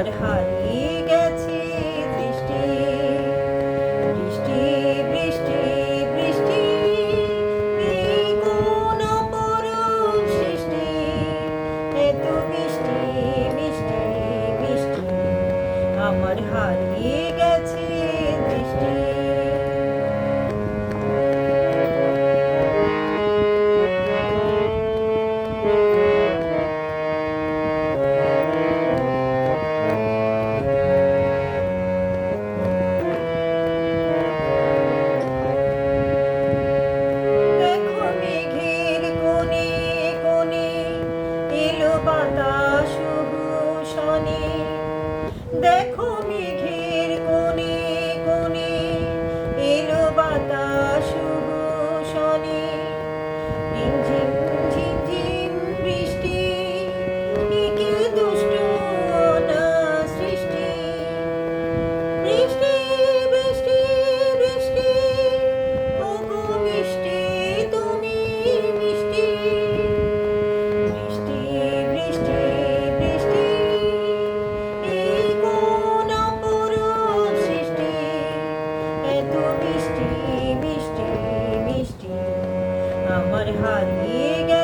আমার হারিয়ে গেছে দৃষ্টি। বৃষ্টি বৃষ্টি বৃষ্টি সৃষ্টি। এত বৃষ্টি বৃষ্টি বৃষ্টি আমার হারিয়ে গেছে বাতাস শনি। দেখো মেঘের মিষ্টি মিষ্টি মিষ্টি আমার হারিয়ে গেল